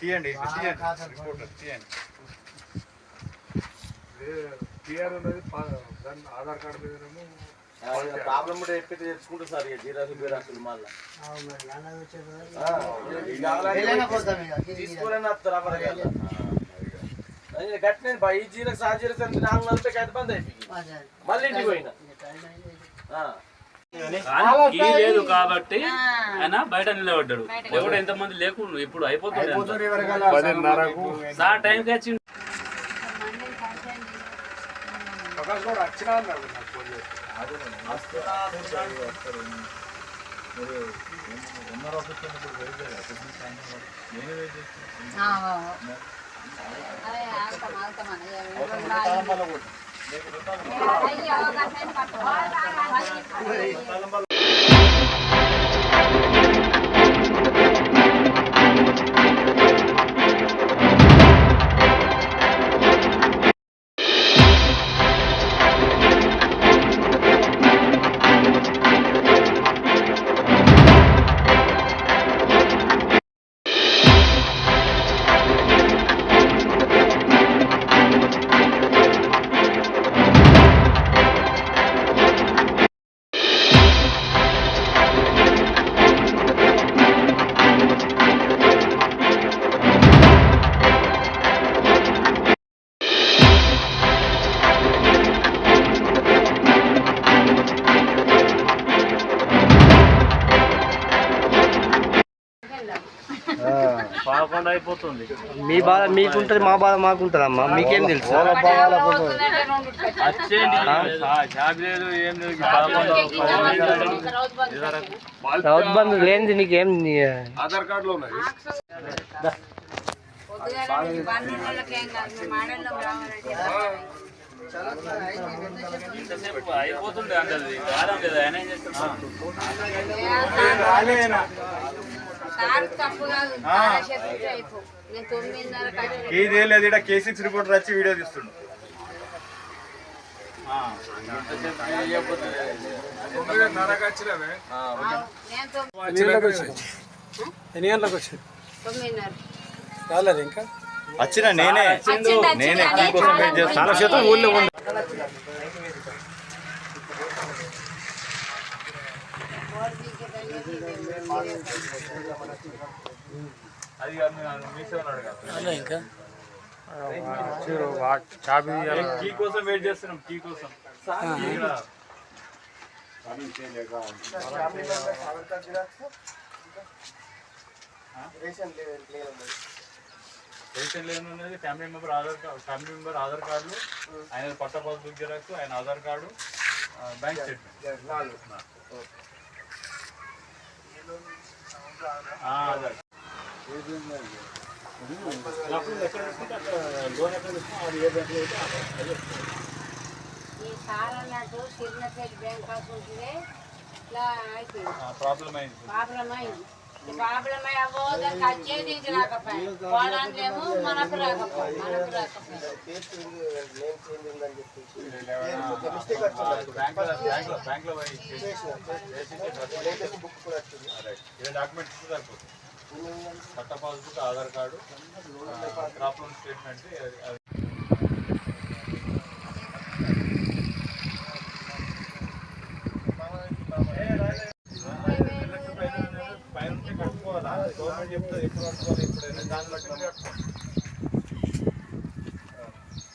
తీయండి తీయండి. రిపోర్ట్ తీయండి. టీఆర్ పా- దాని ఆధార్ కార్డు మీదనేమో ప్రాబ్లం కూడా ఎప్పుడు తెచ్చుకుంటారు సార్ ఇక బీరాసులు మళ్ళీ తీసుకోలేని వస్తారా మరి గట్టిన ఈ జీరక్స్ ఆ నాలుగు నలభై బంద్ అయిపోయింది. మళ్ళీ ఇంటికి పోయినా. లేదు కాబట్టి ఆయన బయట నిలబడ్డాడు. ఎవడు ఎంత మంది లేకుండా ఇప్పుడు అయిపోతుంది సార్ టైంకి వచ్చి ప్రకాష్ Hindi. పదకొండు అయిపోతుంది. మీ బాధ మీకుంటది మా బాధ మాకుంటది అమ్మా మీకేం తెలుసు. రౌత్ బంధు లేనిది నీకేం నీ- ఆధార్ కార్డులో ఉన్నది పొద్దుగాల నుంచి వారం లేదు ఇక్కడ కే సిక్స్ రిపోర్టర్ వచ్చి వీడియో తీస్తుండు. ఎన్ని గంటలకు వచ్చింది? రాలేదు ఇంకా? వచ్చిన నేనే. నేనే. చాలా శాతం ఊళ్ళో ఉంది అది కాదు, నేను మీ సేవలో అడగాలి. ఇంకా? టీ కోసం వెయిట్ చేస్తున్నాం టీ కోసం రేషన్ లేని family member Aadhaar card family member Aadhaar card ఆయన పట్ట పాస్బుక్ జిరాక్స్ ఆయన ఆధార్ కార్డు బ్యాంక్ స్టేట్మెంట్ ఈ సార్ అన్నట్టు సిరినపేట బ్యాంక్ ఉంటుందే. ఇట్లా అయిపోయింది. ప్రాబ్లం అయింది. ప్రాబ్లం అయింది. ఈ ప్రాబ్లం అయ్యి అవ్వో రాకపోయి పోవడానికేమో మనకు రాకపోయి మనకు రాకపోయి patta passbook Aadhaar card crop loan statement అది పైన ఉంటే కట్టుకోవాలా గవర్నమెంట్ చెప్తుంది ఎప్పుడు కట్టుకోవాలి ఇప్పుడు దాన్ని బట్టి మనం కట్టుకోవాలి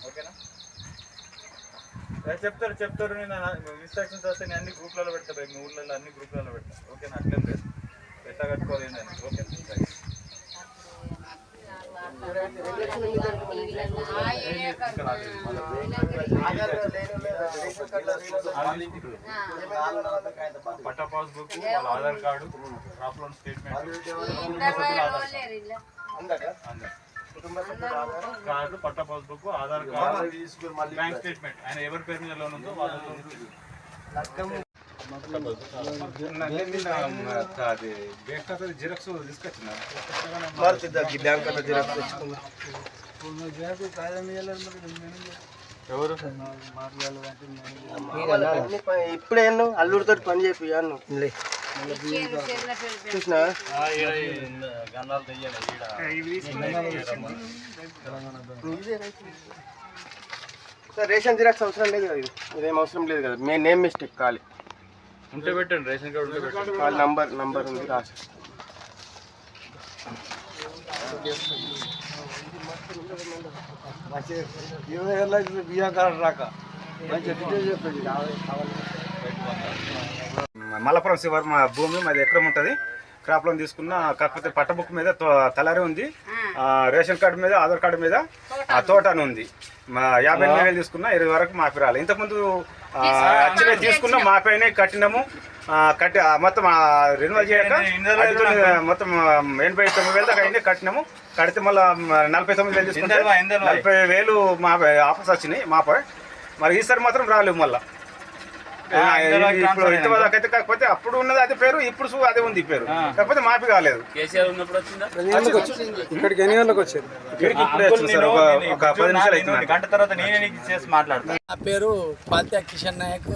ఓకేనా? ఏ చెప్తారు చెప్తారు. నేను ఇన్స్ట్రక్షన్స్ వస్తే నేను అన్ని గ్రూప్లలో పెడతా భయ్, మీ ఊళ్ళలో అన్ని గ్రూప్లలో పెడతా. ఓకేనా? అట్లేం లేదు. ఎట్లా కట్టుకోవాలి ఏంటని. Okay thank you patta passbook వాళ్ళ Aadhaar card crop loan statement card patta passbook Aadhaar card bank statement. ఆయన ఎవరి పేరు మీద లోన్ ఉందో వాళ్ళ జిరాక్స్ తీసుకొచ్చిన బ్యాంక్ అంతా జిరాక్స్ ఎవరు ఇప్పుడే అల్లుడితో పని చెప్పి అన్ను చూసినా సార్ రేషన్ జిరాక్స్ అవసరం లేదు కదా ఇది? ఇదేం అవసరం లేదు కదా. మే నేమ్ మిస్టేక్ కాలి ఉంటే పెట్టండి రేషన్ కార్డు ఉంటే పెట్టండి. కాలి నంబర్ నంబర్ ఉంది రాసి. ఇరవై ఏళ్ళ బియ్యం కార్డు రాక మల్లపురం శివారు మా భూమి మాది ఎకరం ఉంటుంది. క్రాప్ లోన్ తీసుకున్న కాకపోతే పట్ట బుక్ మీద తో- తలారి ఉంది. ఆ, రేషన్ కార్డు మీద ఆధార్ కార్డు మీద ఆ తోట అని ఉంది. మా యాభై ఎనిమిది వేలు తీసుకున్నా ఇరవై వరకు మాపి రాలి. ఇంతకుముందు వచ్చినవి తీసుకున్నాం మాపైనే కట్టినాము. ఆ, కట్టి మొత్తం రెన్యువల్ చేయక మొత్తం ఎనభై తొమ్మిది వేలు దాకా అయినాయి కట్టినాము. కడితే మళ్ళీ నలభై తొమ్మిది వేలు తీసుకుంటే. నలభై వేలు మా ఆఫర్స్ వచ్చినాయి మాపై. మరి ఈసారి మాత్రం రాలేవు మళ్ళీ. ఇప్పుడు ట్రాన్స్ఫర్ ఇంతవరకు అయితే కాకపోతే అప్పుడు ఉన్నది అదే పేరు ఇప్పుడు అదే ఉంది పేరు. కాకపోతే మాపి కాలేదు. కేసీఆర్ ఉన్నప్పుడు వచ్చిందా? ఇక్కడికి ఎన్ని గంటలకు ఇక్కడికి వచ్చింది ఒక- పది నిమిషాలు గంట తర్వాత నేనే నీకు చేసి మాట్లాడతాను నా పేరు పాత్య కిషన్ నాయక్.